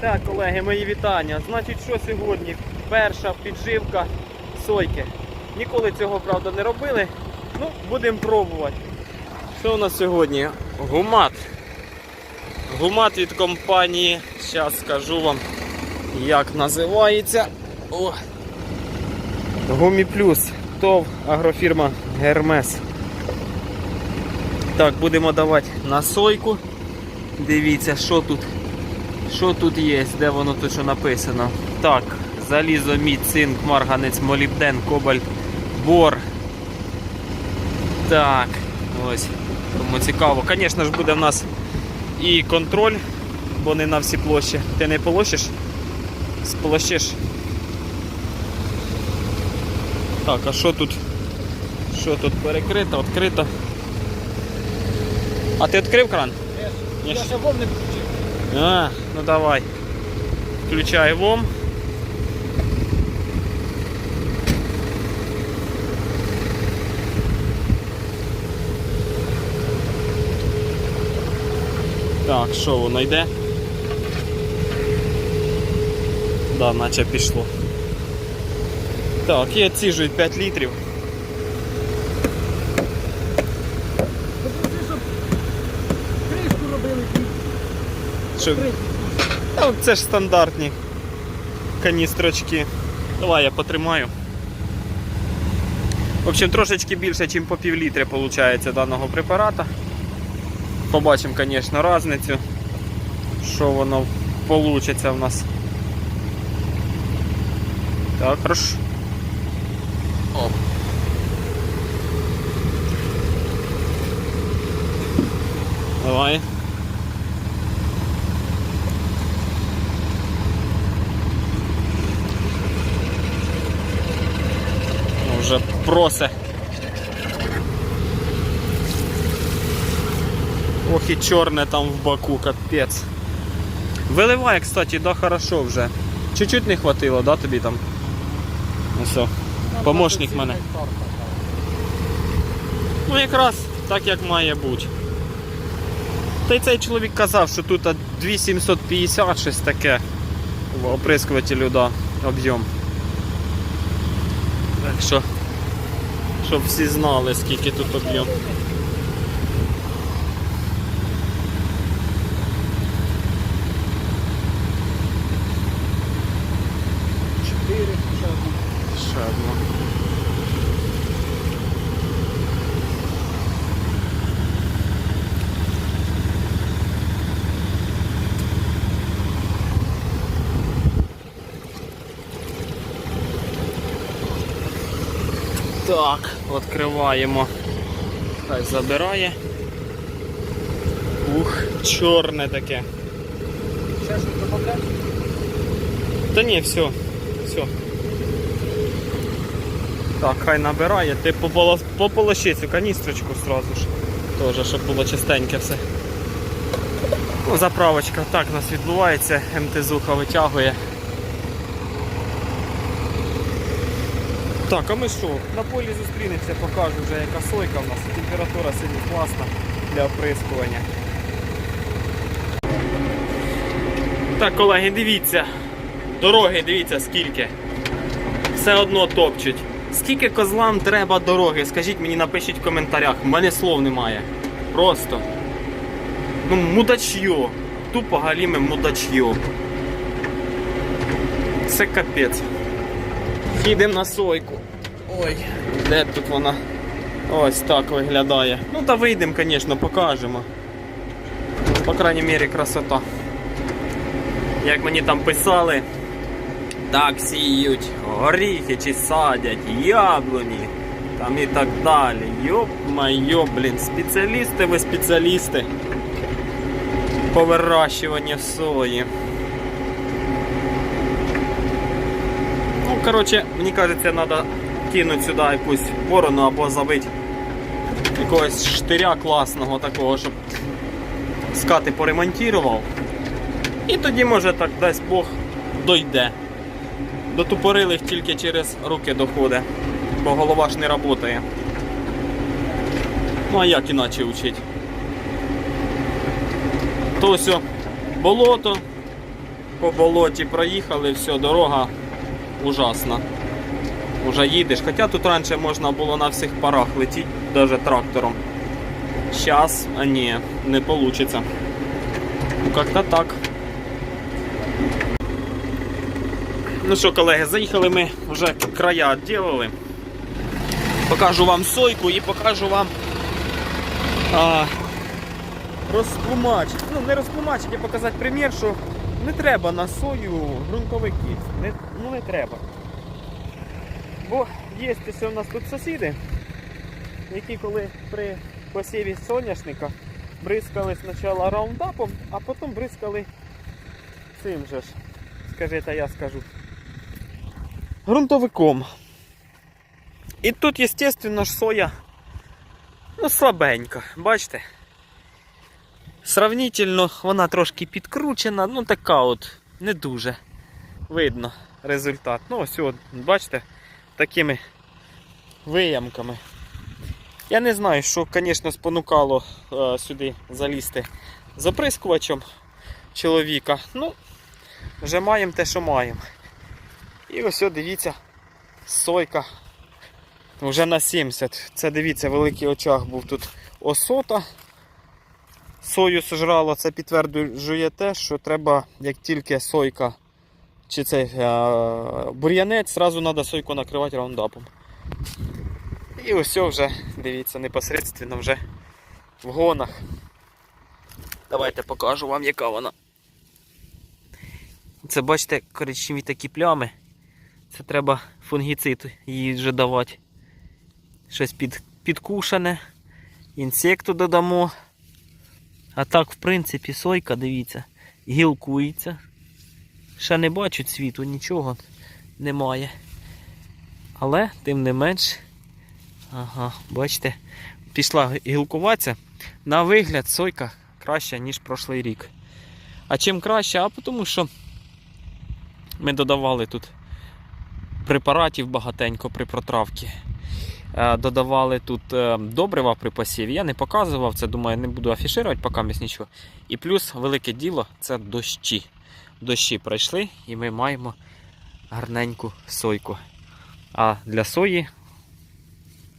Так, колеги, мої вітання. Значить, що сьогодні? Перша підживка сойки. Ніколи цього, правда, не робили. Ну, будемо пробувати. Що у нас сьогодні? Гумат. Гумат від компанії. Зараз скажу вам, як називається. О. Гумі Плюс. ТОВ агрофірма Гермес. Так, будемо давати на сойку. Дивіться, що тут. Що тут є? Де воно що написано? Так, залізо, мідь, цинк, марганець, молібден, кобальт, бор. Так, ось. Тому цікаво. Звісно ж, буде в нас і контроль, бо не на всі площі. Ти не полощиш? Сполощиш. Так, а що тут? Що тут перекрито, відкрито? А ти відкрив кран? Я ще вов не включив. А, ну давай. Включай ВОМ. Так, що воно йде? Да, наче пішло. Так, і відсіжують 5 літрів. Щоб Ну, це ж стандартні каністрочки. Давай я потримаю. В общем, трошечки більше, ніж по пів літри виходить даного препарата. Побачимо, звісно, різницю, що воно вийде в нас. Так, хорошо. Давай. Ну, Вже просе. Ох і чорне там в боку, капець. Виливає, кстати, да, хорошо вже. Чуть-чуть не хватило, да, тобі там? Ну все. Помощник мене. Ну якраз так як має бути. Та й цей чоловік казав, що тут 2750 щось таке в оприскувателю, да, об'єм. Так що, щоб всі знали, скільки тут об'єм. Ще одна. Так, відкриваємо. Хай забирає. Ух, чорне таке. Ще щось добавляти? Та ні, все. Все. Так, хай набирає. Ти пополо- пополощи цю каністрочку сразу ж. Тоже, щоб було чистеньке все. Ну, заправочка. Так у нас відбувається. МТЗуха витягує. Так, а ми що? На полі зустрінемося, покажу вже яка сойка в нас. Температура сьогодні класна для оприскування. Так, колеги, дивіться. Дороги, дивіться, скільки. Все одно топчуть. Скільки козлам треба дороги? Скажіть мені, напишіть в коментарях. У мене слов немає. Просто. Ну, мудачьо. Тупо галіме мудачьо. Це капець. Їдемо на сойку. Ой, де тут вона? Ось так виглядає. Ну та вийдемо, звісно, покажемо. По крайній мірі, красота. Як мені там писали, так сіють горіхи чи садять, яблуні там і так далі. Йоп майо, блін, спеціалісти ви спеціалісти по вирощуванню сої. Ну, коротше, мені кажеться, треба закинути сюди якусь ворону або забити якогось штиря класного такого, щоб скати поремонтував. І тоді, може, так дасть Бог дойде. До тупорилих тільки через руки доходить, бо голова ж не працює. Ну а як іначе вчить? То все, болото, по болоті проїхали, все, дорога ужасна. Уже їдеш. Хоча тут раніше можна було на всіх парах летіти, навіть трактором. Сейчас, а ні, не вийде. Ну, как-то так. Ну що, колеги, заїхали ми вже края відділили. Покажу вам сойку і покажу вам а, розтлумачити. Ну, не розтлумачити, а показати примір, що не треба на сою ґрунтовики. Не, ну не треба. Бо є у нас тут сусіди, які коли при посіві соняшника бризкали спочатку раундапом, а потім бризкали цим же ж, скажи, та я скажу, ґрунтовиком. І тут, звісно ж, соя ну, слабенька, бачите? Сравнительно вона трошки підкручена, ну така от, не дуже видно результат. Ну, ось, от, бачите, такими виямками. Я не знаю, що, звісно, спонукало е, сюди залізти з оприскувачем чоловіка. Ну, вже маємо те, що маємо. І ось, дивіться, сойка вже на 70. Це дивіться, великий очаг був тут осота. Сою сожрало, це підтверджує те, що треба, як тільки сойка чи цей е, бур'янець, зразу треба сойку накривати раундапом. І ось вже, дивіться, непосередньо вже в гонах. Давайте покажу вам, яка вона. Це бачите, коричневі такі плями. Це треба фунгіцид їй вже давати. Щось під, підкушене. Інсекту додамо. А так, в принципі, сойка, дивіться, гілкується. Ще не бачу цвіту, нічого немає. Але, тим не менш, ага, бачите, пішла гілкуватися. На вигляд сойка краща, ніж прошлий рік. А чим краще? А тому що ми додавали тут препаратів багатенько при протравці. Е, Додавали тут е, добрива при посіві. Я не показував це, думаю, не буду афішувати поки місь нічого. І плюс велике діло це дощі. Дощі пройшли і ми маємо гарненьку сойку. А для сої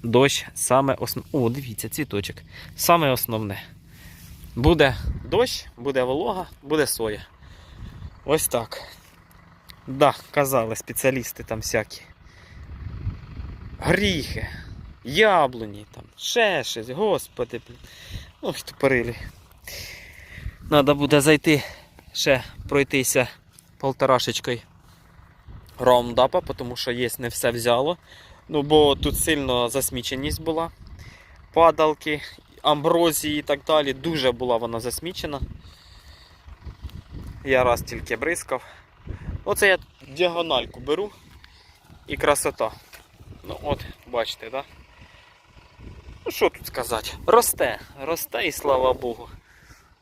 дощ саме основне. О, дивіться, цвіточок. Саме основне. Буде дощ, буде волога, буде соя. Ось так. Да, казали спеціалісти там всякі. Гріхи, яблуні, там, ще щось, господи. Ох, тупорилі. Треба буде зайти ще пройтися полторашечкою раундапа, тому що є не все взяло. Ну, бо тут сильно засміченість була. Падалки, амброзії і так далі. Дуже була вона засмічена. Я раз тільки бризкав. Оце я діагональку беру і красота. Ну от, бачите, да? Ну що тут сказати? Росте, росте і слава Богу.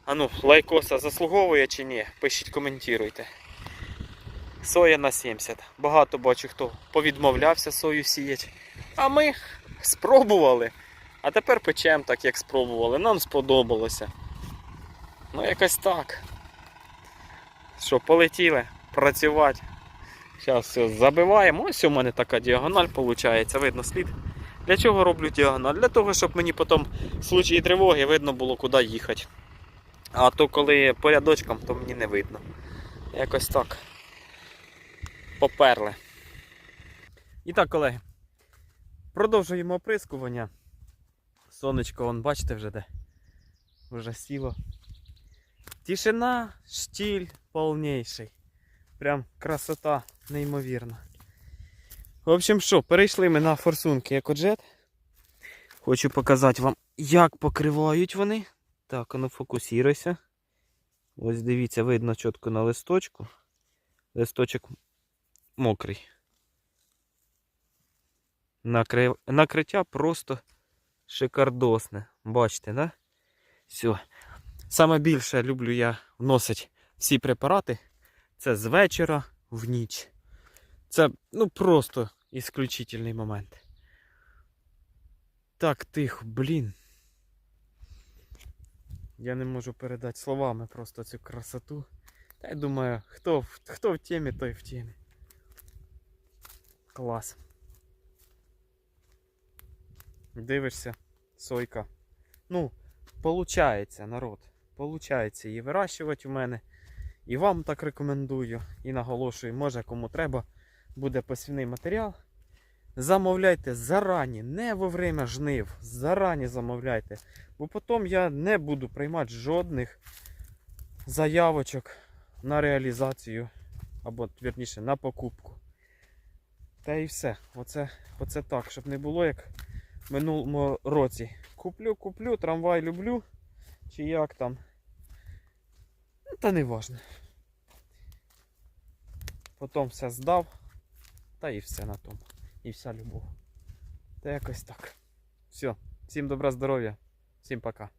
А ну, лайкоса заслуговує чи ні? Пишіть, коментуйте. Соя на 70. Багато бачу, хто повідмовлявся сою сіяти. А ми спробували. А тепер печемо так, як спробували. Нам сподобалося. Ну якось так. Що, полетіли працювати. Зараз все забиваємо. Ось у мене така діагональ виходить. Видно слід. Для чого роблю діагональ? Для того, щоб мені потім в случаї тривоги видно було, куди їхати. А то коли по рядочкам, то мені не видно. Якось так. Поперли. І так, колеги. Продовжуємо оприскування. Сонечко, вон, бачите вже де? Вже сіло. Тишина, штіль повніший. Прям красота неймовірна. В общем, що, перейшли ми на форсунки екоджет. Хочу показати вам, як покривають вони. Так, ну фокусіруйся. Ось дивіться, видно чітко на листочку. Листочок мокрий. Накри... Накриття просто шикардосне. Бачите, да? Все. Саме більше люблю я вносити всі препарати. Це з вечора в ніч. Це ну просто ісключительний момент. Так тихо, блін. Я не можу передати словами просто цю красоту. Та я думаю, хто, хто в темі, той в темі. Клас. Дивишся, сойка. Ну, получається, народ. Получається її вирощувати у мене. І вам так рекомендую. І наголошую, може кому треба, буде посівний матеріал. Замовляйте зарані, не во время жнив. Зарані замовляйте. Бо потім я не буду приймати жодних заявочок на реалізацію. Або, вірніше, на покупку. Та і все. Оце, оце так, щоб не було як в минулому році. Куплю, куплю, трамвай люблю. Чи як там. Та не важно. Потім все здав. Та і все на тому. І вся любов. Та якось так. Все. Всім добра здоров'я. Всім пока.